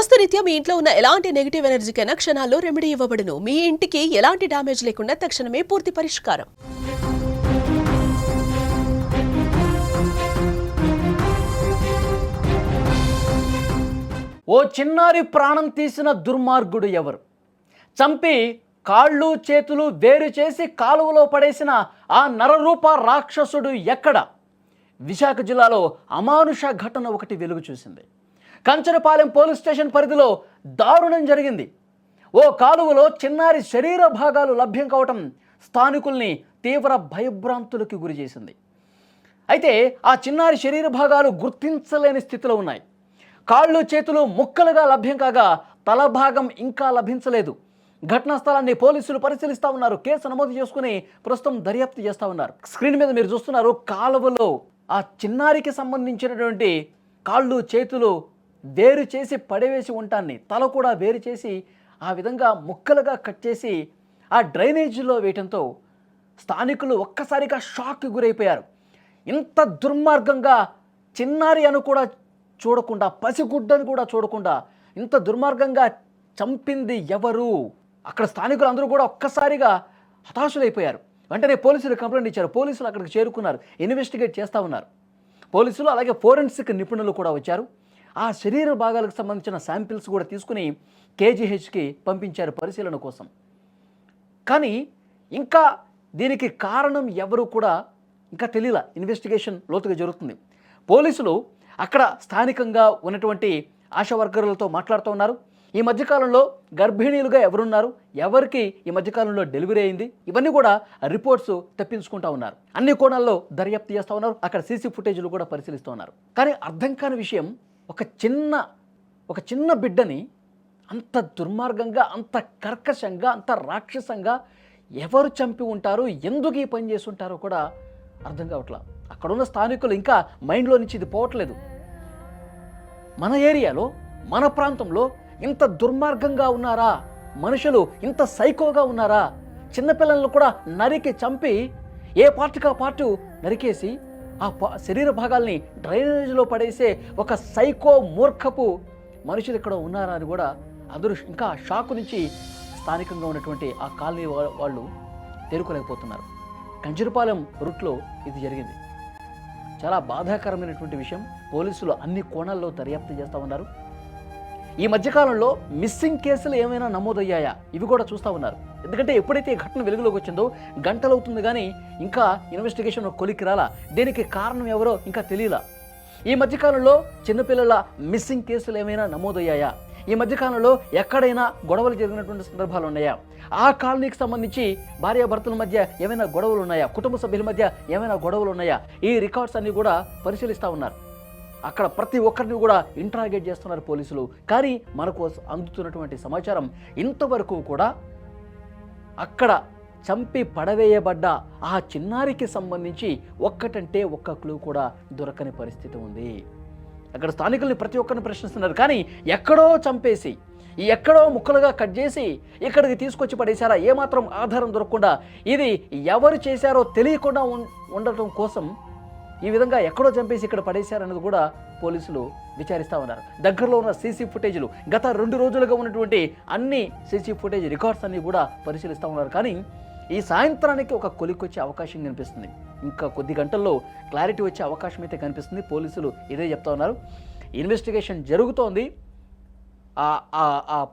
వాస్తురీత్యా మీ ఇంట్లో ఉన్న ఎలాంటి నెగిటివ్ ఎనర్జీకైనా క్షణాల్లో రెమెడీ ఇవ్వబడును. మీ ఇంటికి ఎలాంటి డ్యామేజ్ లేకుండా తక్షణమే పూర్తి పరిష్కారం. ఓ చిన్నారి ప్రాణం తీసిన దుర్మార్గుడు ఎవరు? చంపి కాళ్ళు చేతులు వేరు చేసి కాలువలో పడేసిన ఆ నరరూప రాక్షసుడు ఎక్కడ? విశాఖ జిల్లాలో అమానుష ఘటన ఒకటి వెలుగు చూసింది. కంచరపాలెం పోలీస్ స్టేషన్ పరిధిలో దారుణం జరిగింది. ఓ కాలువలో చిన్నారి శరీర భాగాలు లభ్యం కావటం స్థానికుల్ని తీవ్ర భయభ్రాంతులకు గురి చేసింది. అయితే ఆ చిన్నారి శరీర భాగాలు గుర్తించలేని స్థితిలో ఉన్నాయి. కాళ్ళు చేతులు ముక్కలుగా లభ్యం కాగా తల భాగం ఇంకా లభించలేదు. ఘటనా స్థలాన్ని పోలీసులు పరిశీలిస్తా ఉన్నారు. కేసు నమోదు చేసుకుని ప్రస్తుతం దర్యాప్తు చేస్తా ఉన్నారు. స్క్రీన్ మీద మీరు చూస్తున్నారు కాలువలో ఆ చిన్నారికి సంబంధించినటువంటి కాళ్ళు చేతులు వేరు చేసి పడవేసి ఉంటాన్ని. తల కూడా వేరు చేసి ఆ విధంగా ముక్కలుగా కట్ చేసి ఆ డ్రైనేజీలో వేయటంతో స్థానికులు ఒక్కసారిగా షాక్కి గురైపోయారు. ఇంత దుర్మార్గంగా చిన్నారి అని కూడా చూడకుండా పసిగుడ్డని కూడా చూడకుండా ఇంత దుర్మార్గంగా చంపింది ఎవరు? అక్కడ స్థానికులు అందరూ కూడా ఒక్కసారిగా హతాశులైపోయారు. వెంటనే పోలీసులు కంప్లైంట్ ఇచ్చారు. పోలీసులు అక్కడికి చేరుకున్నారు. ఇన్వెస్టిగేట్ చేస్తూ ఉన్నారు. పోలీసులు అలాగే ఫోరెన్సిక్ నిపుణులు కూడా వచ్చారు. ఆ శరీర భాగాలకు సంబంధించిన శాంపిల్స్ కూడా తీసుకుని కేజీహెచ్కి పంపించారు పరిశీలన కోసం. కానీ ఇంకా దీనికి కారణం ఎవరు కూడా ఇంకా తెలియల ఇన్వెస్టిగేషన్ లోతుగా జరుగుతుంది. పోలీసులు అక్కడ స్థానికంగా ఉన్నటువంటి ఆశా వర్కర్లతో మాట్లాడుతూ ఉన్నారు. ఈ మధ్యకాలంలో గర్భిణీలుగా ఎవరున్నారు? ఎవరికి ఈ మధ్యకాలంలో డెలివరీ అయింది? ఇవన్నీ కూడా రిపోర్ట్స్ తెప్పించుకుంటా ఉన్నారు. అన్ని కోణాల్లో దర్యాప్తు చేస్తూ ఉన్నారు. అక్కడ సీసీ ఫుటేజ్లు కూడా పరిశీలిస్తూ ఉన్నారు. కానీ అర్థం కాని విషయం ఒక చిన్న ఒక చిన్న బిడ్డని అంత దుర్మార్గంగా అంత కర్కశంగా అంత రాక్షసంగా ఎవరు చంపి ఉంటారు? ఎందుకు ఈ పని చేసి ఉంటారో కూడా అర్థం కావట్లా. అక్కడున్న స్థానికులు ఇంకా మైండ్లో నుంచి ఇది పోవట్లేదు. మన ఏరియాలో మన ప్రాంతంలో ఇంత దుర్మార్గంగా ఉన్నారా? మనుషులు ఇంత సైకోగా ఉన్నారా? చిన్నపిల్లలను కూడా నరికి చంపి ఏ పార్టీకి ఆ పార్టీ నరికేసి ఆ పా- శరీర భాగాల్ని డ్రైనేజ్లో పడేసే ఒక సైకో మూర్ఖపు మనుషులు ఇక్కడ ఉన్నారా అని కూడా అందరూ ఇంకా షాక్ నుంచి స్థానికంగా ఉన్నటువంటి ఆ కాలనీ వాళ్ళు తేరుకోలేకపోతున్నారు. కంజరపాలెం రూట్లో ఇది జరిగింది. చాలా బాధాకరమైనటువంటి విషయం. పోలీసులు అన్ని కోణాల్లో దర్యాప్తు చేస్తూ ఉన్నారు. ఈ మధ్యకాలంలో మిస్సింగ్ కేసులు ఏమైనా నమోదయ్యాయా? ఇవి కూడా చూస్తూ ఉన్నారు. ఎందుకంటే ఎప్పుడైతే ఈ ఘటన వెలుగులోకి వచ్చిందో గంటలవుతుంది కానీ ఇంకా ఇన్వెస్టిగేషన్ కొలికి రాలా దీనికి కారణం ఎవరో ఇంకా తెలియలా? ఈ మధ్యకాలంలో చిన్నపిల్లల మిస్సింగ్ కేసులు ఏమైనా నమోదయ్యాయా? ఈ మధ్యకాలంలో ఎక్కడైనా గొడవలు జరిగినటువంటి సందర్భాలు ఉన్నాయా? ఆ కాలనీకి సంబంధించి భార్యాభర్తల మధ్య ఏమైనా గొడవలు ఉన్నాయా? కుటుంబ సభ్యుల మధ్య ఏమైనా గొడవలు ఉన్నాయా? ఈ రికార్డ్స్ అన్నీ కూడా పరిశీలిస్తూ ఉన్నారు. అక్కడ ప్రతి ఒక్కరిని కూడా ఇంట్రాగేట్ చేస్తున్నారు పోలీసులు. కానీ మనకు అందుతున్నటువంటి సమాచారం ఇంతవరకు కూడా అక్కడ చంపి పడవేయబడ్డ ఆ చిన్నారికి సంబంధించి ఒక్కటంటే ఒక్క క్లూ కూడా దొరకని పరిస్థితి ఉంది. అక్కడ స్థానికుల్ని ప్రతి ఒక్కరిని ప్రశ్నిస్తున్నారు. కానీ ఎక్కడో చంపేసి ఎక్కడో ముక్కలుగా కట్ చేసి ఇక్కడికి తీసుకొచ్చి పడేశారా? ఏమాత్రం ఆధారం దొరకకుండా ఇది ఎవరు చేశారో తెలియకుండా ఉం- ఉండటం కోసం ఈ విధంగా ఎక్కడో చంపేసి ఇక్కడ పడేశారన్నది కూడా పోలీసులు విచారిస్తూ ఉన్నారు. దగ్గరలో ఉన్న సీసీ ఫుటేజ్లు గత రెండు రోజులుగా ఉన్నటువంటి అన్ని సీసీ ఫుటేజ్ రికార్డ్స్ అన్ని కూడా పరిశీలిస్తూ ఉన్నారు. కానీ ఈ సాయంత్రానికి ఒక కొలిక్కొచ్చే అవకాశం కనిపిస్తుంది. ఇంకా కొద్ది గంటల్లో క్లారిటీ వచ్చే అవకాశం అయితే కనిపిస్తుంది. పోలీసులు ఇదే చెప్తా ఉన్నారు. ఇన్వెస్టిగేషన్ జరుగుతోంది. ఆ ఆ- ఆ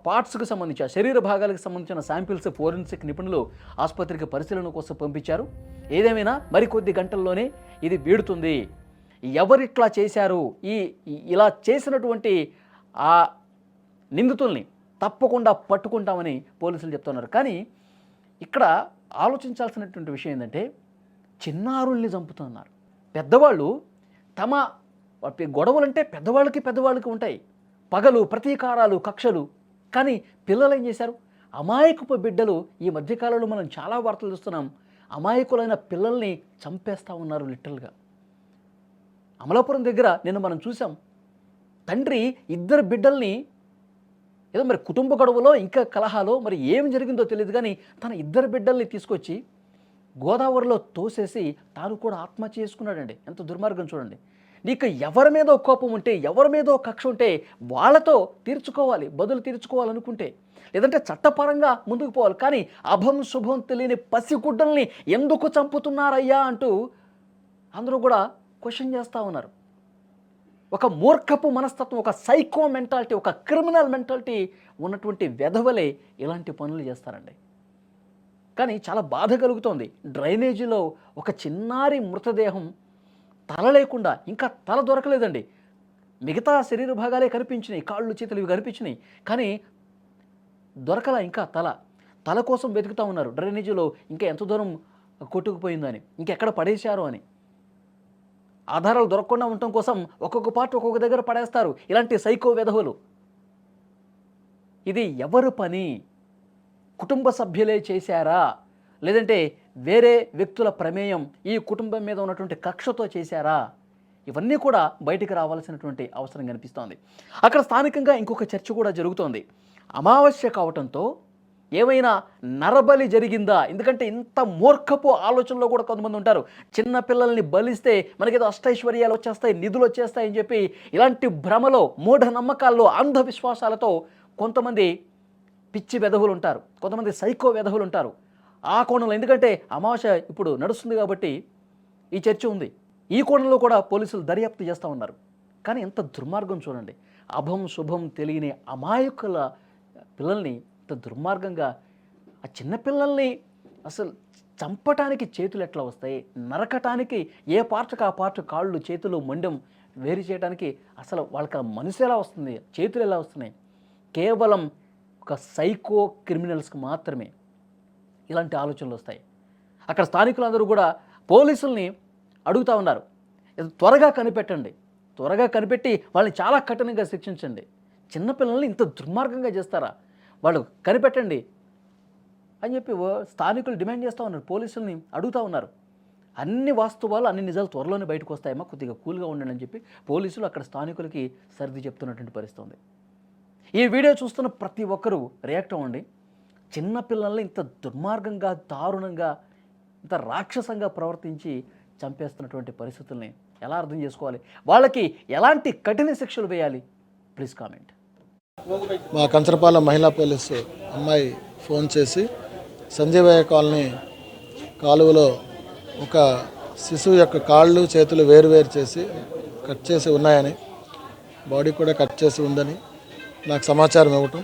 సంబంధించి ఆ శరీర భాగాలకు సంబంధించిన శాంపిల్స్ ఫోరెన్సిక్ నిపుణులు ఆసుపత్రికి పరిశీలన కోసం పంపించారు. ఏదేమైనా మరికొద్ది గంటల్లోనే ఇది వీడుతుంది. ఎవరిట్లా చేశారు? ఈ ఈ- ఇలా చేసినటువంటి ఆ నిందితుల్ని తప్పకుండా పట్టుకుంటామని పోలీసులు చెప్తున్నారు. కానీ ఇక్కడ ఆలోచించాల్సినటువంటి విషయం ఏంటంటే చిన్నారుల్ని చంపుతున్నారు. పెద్దవాళ్ళు తమ గొడవలంటే పెద్దవాళ్ళకి పెద్దవాళ్ళకి ఉంటాయి. పగలు ప్రతీకారాలు కక్షలు. కానీ పిల్లలు ఏం చేశారు? అమాయకపు బిడ్డలు ఈ మధ్యకాలంలో మనం చాలా వార్తలు చూస్తున్నాం. అమాయకులైన పిల్లల్ని చంపేస్తూ ఉన్నారు లిటరల్గా. అమలాపురం దగ్గర నిన్న మనం చూసాం తండ్రి ఇద్దరు బిడ్డల్ని ఏదో మరి కుటుంబ గొడవలో ఇంకా కలహాలో మరి ఏం జరిగిందో తెలియదు కానీ తన ఇద్దరు బిడ్డల్ని తీసుకొచ్చి గోదావరిలో తోసేసి తాను కూడా ఆత్మహత్య చేసుకున్నాడండి. ఎంత దుర్మార్గం చూడండి. నీకు ఎవరి మీదో కోపం ఉంటే ఎవరి మీదో కక్ష ఉంటే వాళ్ళతో తీర్చుకోవాలి బదులు తీర్చుకోవాలనుకుంటే. లేదంటే చట్టపరంగా ముందుకు పోవాలి. కానీ అభం శుభం తెలియని పసిగుడ్డల్ని ఎందుకు చంపుతున్నారయ్యా అంటూ అందరూ కూడా క్వశ్చన్ చేస్తూ ఉన్నారు. ఒక మూర్ఖపు మనస్తత్వం ఒక సైకో మెంటాలిటీ ఒక క్రిమినల్ మెంటాలిటీ ఉన్నటువంటి వెధవలే ఇలాంటి పనులు చేస్తారండి. కానీ చాలా బాధ కలుగుతోంది. డ్రైనేజీలో ఒక చిన్నారి మృతదేహం తల లేకుండా ఇంకా తల దొరకలేదండి. మిగతా శరీర భాగాలే కనిపించినాయి కాళ్ళు చేతులు ఇవి కనిపించినాయి కానీ దొరకలా ఇంకా తల. తల కోసం వెతుకుతూ ఉన్నారు. డ్రైనేజీలో ఇంకా ఎంత దూరం కొట్టుకుపోయిందని ఇంకెక్కడ పడేశారు అని. ఆధారాలు దొరకకుండా ఉండటం కోసం ఒక్కొక్క పార్ట్ ఒక్కొక్క దగ్గర పడేస్తారు. ఇలాంటి సైకో వెధవులు. ఇది ఎవరు పని? కుటుంబ సభ్యులే చేశారా? లేదంటే వేరే వ్యక్తుల ప్రమేయం ఈ కుటుంబం మీద ఉన్నటువంటి కక్షతో చేశారా? ఇవన్నీ కూడా బయటికి రావాల్సినటువంటి అవసరం కనిపిస్తోంది. అక్కడ స్థానికంగా ఇంకొక చర్చ కూడా జరుగుతోంది. అమావాస్య కావటంతో ఏమైనా నరబలి జరిగిందా? ఎందుకంటే ఇంత మూర్ఖపు ఆలోచనలో కూడా కొంతమంది ఉంటారు. చిన్న పిల్లల్ని బలిస్తే మనకేదో అష్టైశ్వర్యాలు వచ్చేస్తాయి నిధులు వచ్చేస్తాయని చెప్పి ఇలాంటి భ్రమలో మూఢ నమ్మకాల్లో అంధవిశ్వాసాలతో కొంతమంది పిచ్చి వెధవులు ఉంటారు. కొంతమంది సైకో వెధవులు ఉంటారు. ఆ కోణంలో ఎందుకంటే అమావాస్య ఇప్పుడు నడుస్తుంది కాబట్టి ఈ చర్చ ఉంది. ఈ కోణంలో కూడా పోలీసులు దర్యాప్తు చేస్తూ ఉన్నారు. కానీ ఎంత దుర్మార్గం చూడండి. అభం శుభం తెలియని అమాయకుల పిల్లల్ని ఇంత దుర్మార్గంగా ఆ చిన్నపిల్లల్ని అసలు చంపటానికి చేతులు ఎట్లా వస్తాయి? నరకటానికి ఏ పార్ట్కి ఆ పార్ట్ కాళ్ళు చేతులు మొండెం వేరు చేయడానికి అసలు వాళ్ళకి మనసు ఎలా వస్తుంది? చేతులు ఎలా వస్తున్నాయి? కేవలం ఒక సైకో క్రిమినల్స్కి మాత్రమే. ఇలాంటి ఆలోచనలు వస్తాయి. అక్కడ స్థానికులందరూ కూడా పోలీసుల్ని అడుగుతా ఉన్నారు. త్వరగా కనిపెట్టండి. త్వరగా కనిపెట్టి వాళ్ళని చాలా కఠినంగా శిక్షించండి. చిన్నపిల్లల్ని ఇంత దుర్మార్గంగా చేస్తారా? వాళ్ళు కనిపెట్టండి అని చెప్పి స్థానికులు డిమాండ్ చేస్తూ ఉన్నారు. పోలీసుల్ని అడుగుతూ ఉన్నారు. అన్ని వాస్తవాలు అన్ని నిజాలు త్వరలోనే బయటకు వస్తాయమ్మా. కొద్దిగా కూల్గా ఉండండి అని చెప్పి పోలీసులు అక్కడ స్థానికులకి సర్ది చెప్తున్నటువంటి పరిస్థితి ఉంది. ఈ వీడియో చూస్తున్న ప్రతి ఒక్కరూ రియాక్ట్ అవ్వండి. చిన్న పిల్లల్ని ఇంత దుర్మార్గంగా దారుణంగా ఇంత రాక్షసంగా ప్రవర్తించి చంపేస్తున్నటువంటి పరిస్థితుల్ని ఎలా అర్థం చేసుకోవాలి? వాళ్ళకి ఎలాంటి కఠిన శిక్షలు వేయాలి? Please comment. మా కంచరపాలెం మహిళా పోలీసు అమ్మాయి ఫోన్ చేసి సంజీవయ్య కాలనీ కాలువలో ఒక శిశువు యొక్క కాళ్ళు చేతులు వేరువేరు చేసి కట్ చేసి ఉన్నాయని బాడీ కూడా కట్ చేసి ఉందని నాకు సమాచారం ఇవ్వటం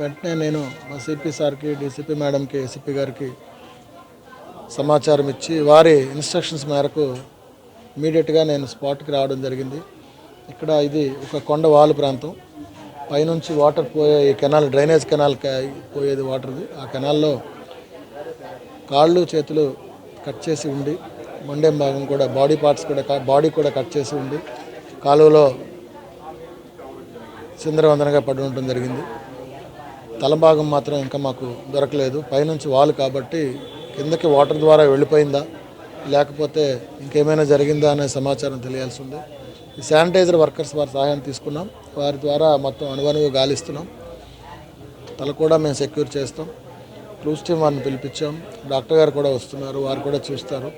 వెంటనే నేను మా సిపి సార్కి డీసీపీ మేడంకి ఏసీపీ గారికి సమాచారం ఇచ్చి వారి ఇన్స్ట్రక్షన్స్ మేరకు ఇమీడియట్గా నేను స్పాట్కి రావడం జరిగింది. ఇక్కడ ఇది ఒక కొండ వాలు ప్రాంతం. పైనుంచి వాటర్ పోయే ఈ కెనాల్ డ్రైనేజ్ కెనాల్ పోయేది వాటర్ది. ఆ కెనాల్లో కాళ్ళు చేతులు కట్ చేసి ఉండి మొండెం భాగం కూడా బాడీ పార్ట్స్ కూడా బాడీ కూడా కట్ చేసి ఉండి కాలువలో చిందరవందనగా పడి ఉండటం జరిగింది. తల భాగం మాత్రం ఇంకా మాకు దొరకలేదు. పైనుంచి వాల్ కాబట్టి కిందకి వాటర్ ద్వారా వెళ్ళిపోయిందా లేకపోతే ఇంకేమైనా జరిగిందా అనే సమాచారం తెలియాల్సి ఉంది. శానిటైజర్ వర్కర్స్ వారి సహాయం తీసుకున్నాం. వారి ద్వారా మొత్తం అనువనువు గాలిస్తున్నాం. తల కూడా మేము సెక్యూర్ చేస్తాం. క్లూస్ టీమ్ వారిని పిలిపించాం. డాక్టర్ గారు కూడా వస్తున్నారు. వారు కూడా చూస్తారు.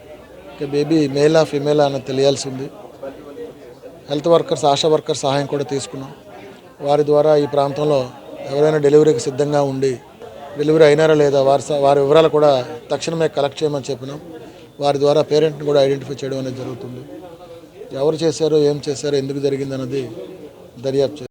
ఇక బేబీ మేలా ఫిమేలా అని తెలియాల్సి ఉంది. హెల్త్ వర్కర్స్ ఆశా వర్కర్స్ సహాయం కూడా తీసుకున్నాం. వారి ద్వారా ఈ ప్రాంతంలో ఎవరైనా డెలివరీకి సిద్ధంగా ఉండి డెలివరీ అయినారా లేదా వారి స- వారి వివరాలు కూడా తక్షణమే కలెక్ట్ చేయమని చెప్పినాం. వారి ద్వారా పేరెంట్ని కూడా ఐడెంటిఫై చేయడం అనేది జరుగుతుంది. ఎవరు చేశారో ఏం చేశారో ఎందుకు జరిగింది అన్నది దర్యాప్తు